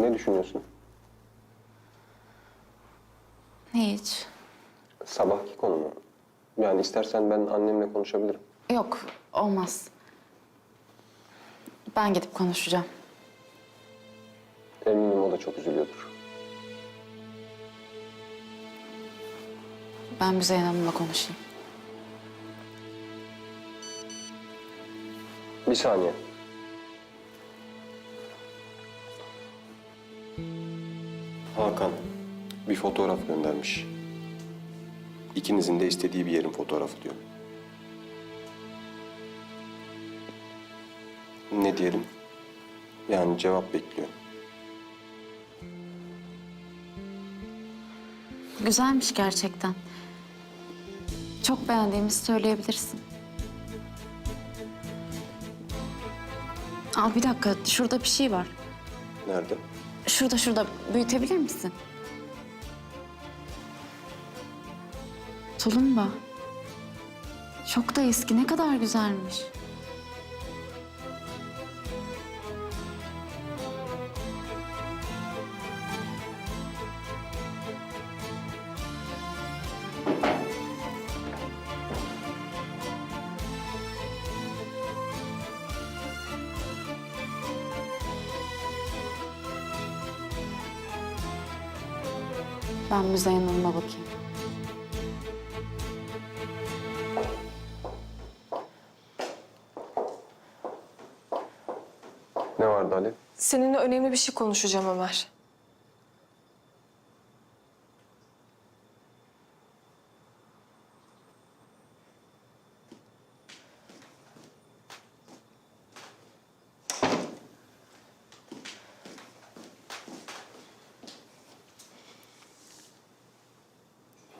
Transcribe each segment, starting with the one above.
Ne düşünüyorsun? Hiç. Sabahki konu mu? Yani istersen ben annemle konuşabilirim. Yok, olmaz. Ben gidip konuşacağım. Eminim o da çok üzülüyordur. Ben Müzeyyen Hanım'la konuşayım. Bir saniye. Hakan bir fotoğraf göndermiş. İkinizin de istediği bir yerin fotoğrafı diyor. Ne diyelim? Yani cevap bekliyor. Güzelmiş gerçekten. Çok beğendiğimizi söyleyebilirsin. Al bir dakika, şurada bir şey var. Nerede? Şurada şurada, büyütebilir misin? Tulumba. Çok da eski, ne kadar güzelmiş. Ben Müzeyyen Hanım'a bakayım. Ne vardı Ali? Seninle önemli bir şey konuşacağım Ömer.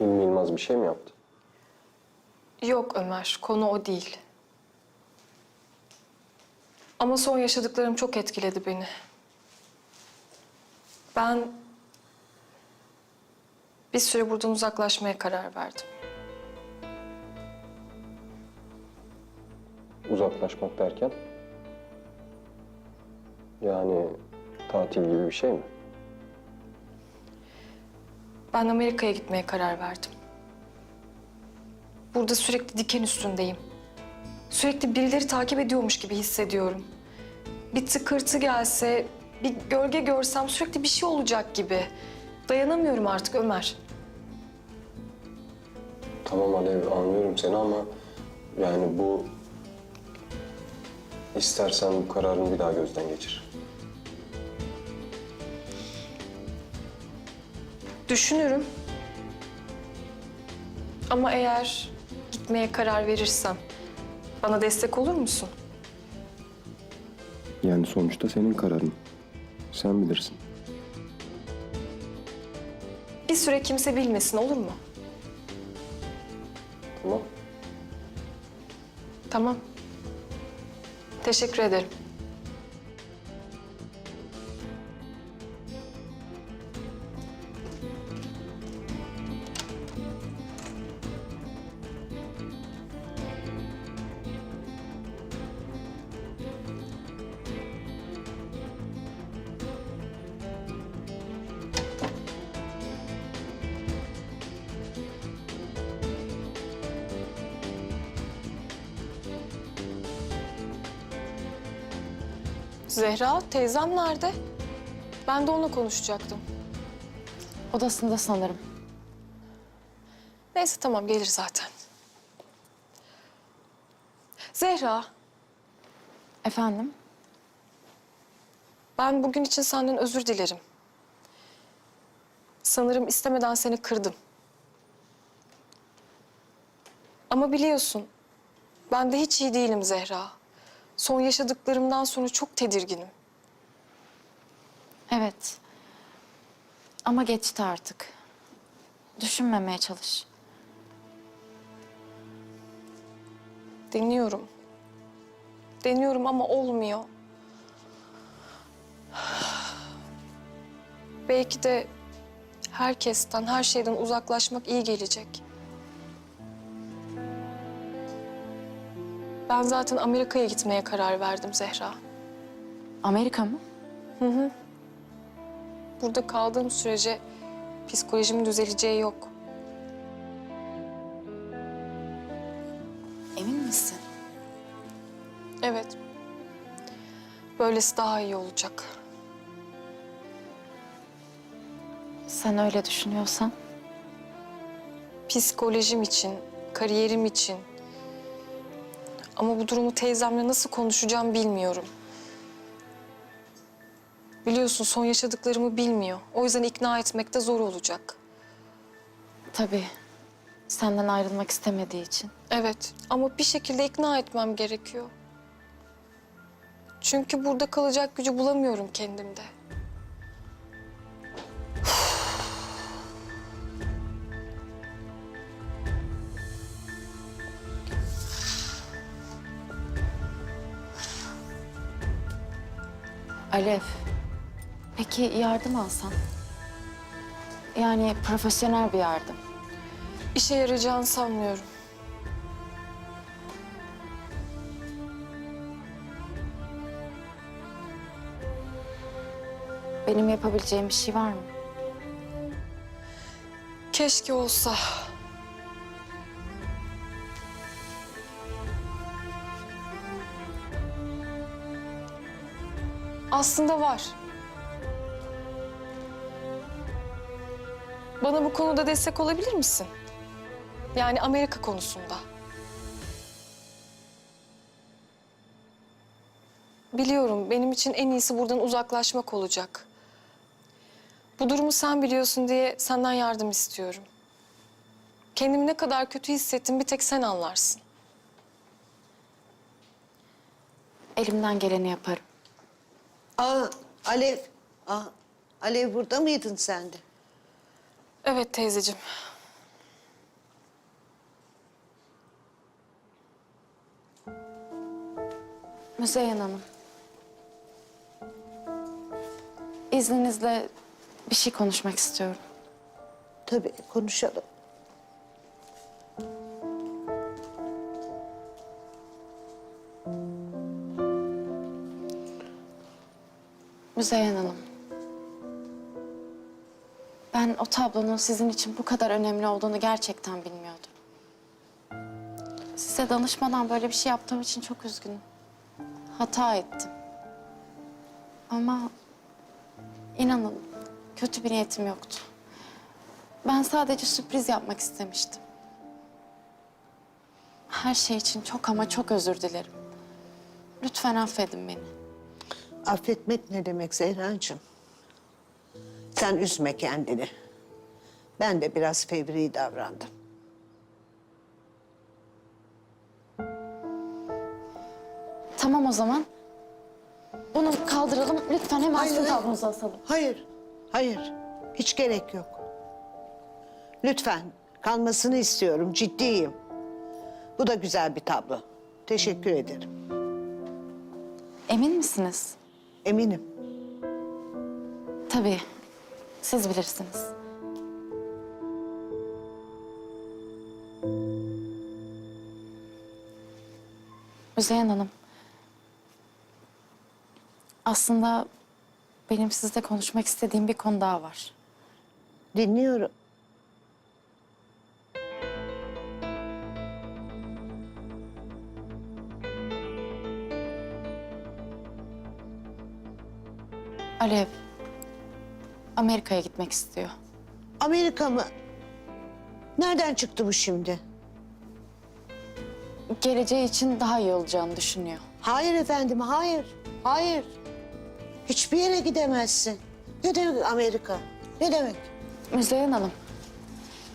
Hilmi Yılmaz bir şey mi yaptı? Yok Ömer, konu o değil. Ama son yaşadıklarım çok etkiledi beni. Ben bir süre buradan uzaklaşmaya karar verdim. Uzaklaşmak derken? Yani tatil gibi bir şey mi? Ben Amerika'ya gitmeye karar verdim. Burada sürekli diken üstündeyim. Sürekli birileri takip ediyormuş gibi hissediyorum. Bir tıkırtı gelse, bir gölge görsem sürekli bir şey olacak gibi. Dayanamıyorum artık Ömer. Tamam Alev anlıyorum seni ama yani bu istersen bu kararını bir daha gözden geçir. Düşünürüm. Ama eğer gitmeye karar verirsem bana destek olur musun? Yani sonuçta senin kararın. Sen bilirsin. Bir süre kimse bilmesin olur mu? Tamam. Tamam. Teşekkür ederim. Zehra, teyzem nerede? Ben de onunla konuşacaktım. Odasında sanırım. Neyse tamam gelir zaten. Zehra, Efendim? ben bugün için senden özür dilerim. Sanırım istemeden seni kırdım. Ama biliyorsun, ben de hiç iyi değilim Zehra. Son yaşadıklarımdan sonra çok tedirginim. Evet. Ama geçti artık. Düşünmemeye çalış. Deniyorum. Deniyorum ama olmuyor. Belki de herkesten, her şeyden uzaklaşmak iyi gelecek. Ben zaten Amerika'ya gitmeye karar verdim Zehra. Amerika mı? Burada kaldığım sürece psikolojimin düzeleceği yok. Emin misin? Evet. Böylesi daha iyi olacak. Sen öyle düşünüyorsan. Psikolojim için, kariyerim için. Ama bu durumu teyzemle nasıl konuşacağım bilmiyorum. Biliyorsun son yaşadıklarımı bilmiyor. O yüzden ikna etmek de zor olacak. Tabii. Senden ayrılmak istemediği için. Evet ama bir şekilde ikna etmem gerekiyor. Çünkü burada kalacak gücü bulamıyorum kendimde. Alev. Peki yardım alsan? Yani profesyonel bir yardım. İşe yarayacağını sanmıyorum. Benim yapabileceğim bir şey var mı? Keşke olsa. Aslında var. Bana bu konuda destek olabilir misin? Yani Amerika konusunda. Biliyorum benim için en iyisi buradan uzaklaşmak olacak. Bu durumu sen biliyorsun diye senden yardım istiyorum. Kendimi ne kadar kötü hissettim bir tek sen anlarsın. Elimden geleni yaparım. Aa, Alev. Aa, Alev burada mıydın sen de? Evet teyzeciğim. Müzeyyen Hanım. İzninizle bir şey konuşmak istiyorum. Tabii konuşalım. Müzeyyen Hanım. Ben o tablonun sizin için bu kadar önemli olduğunu gerçekten bilmiyordum. Size danışmadan böyle bir şey yaptığım için çok üzgünüm. Hata ettim. Ama inanın kötü bir niyetim yoktu. Ben sadece sürpriz yapmak istemiştim. Her şey için çok ama çok özür dilerim. Lütfen affedin beni. Affetmek ne demek Zehrancığım? Sen üzme kendini. Ben de biraz fevri davrandım. Tamam o zaman. Bunu kaldıralım. Lütfen hemen Hayır, hayır. tablonuza asalım. Hayır, hayır. Hiç gerek yok. Lütfen kalmasını istiyorum, ciddiyim. Bu da güzel bir tablo. Teşekkür ederim. Emin misiniz? Eminim. Tabii. Siz bilirsiniz. Müzeyyen Hanım. Aslında benim sizle konuşmak istediğim bir konu daha var. Dinliyorum. Alev Amerika'ya gitmek istiyor. Amerika mı? Nereden çıktı bu şimdi? Geleceği için daha iyi olacağını düşünüyor. Hayır efendim, hayır. Hayır. Hiçbir yere gidemezsin. Ne demek Amerika? Ne demek? Müzeyyen Hanım,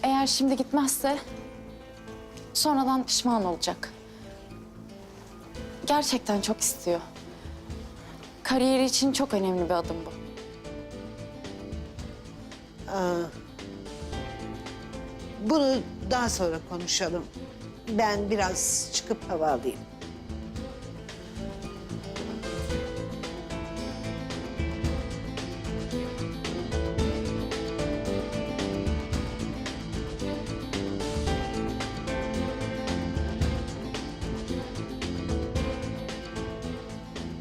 eğer şimdi gitmezse sonradan pişman olacak. Gerçekten çok istiyor. Kariyeri için çok önemli bir adım bu. Bunu daha sonra konuşalım. Ben biraz çıkıp hava alayım.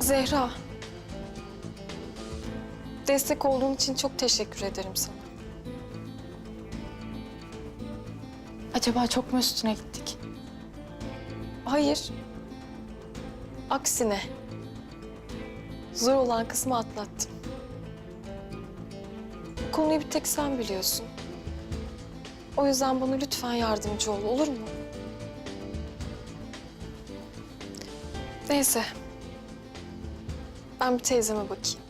Zehra. Destek olduğun için çok teşekkür ederim sana. Acaba çok mu üstüne gittik? Hayır. Aksine. Zor olan kısmı atlattım. Bu konuyu bir tek sen biliyorsun. O yüzden bana lütfen yardımcı ol, olur mu? Neyse. Ben bir teyzeme bakayım.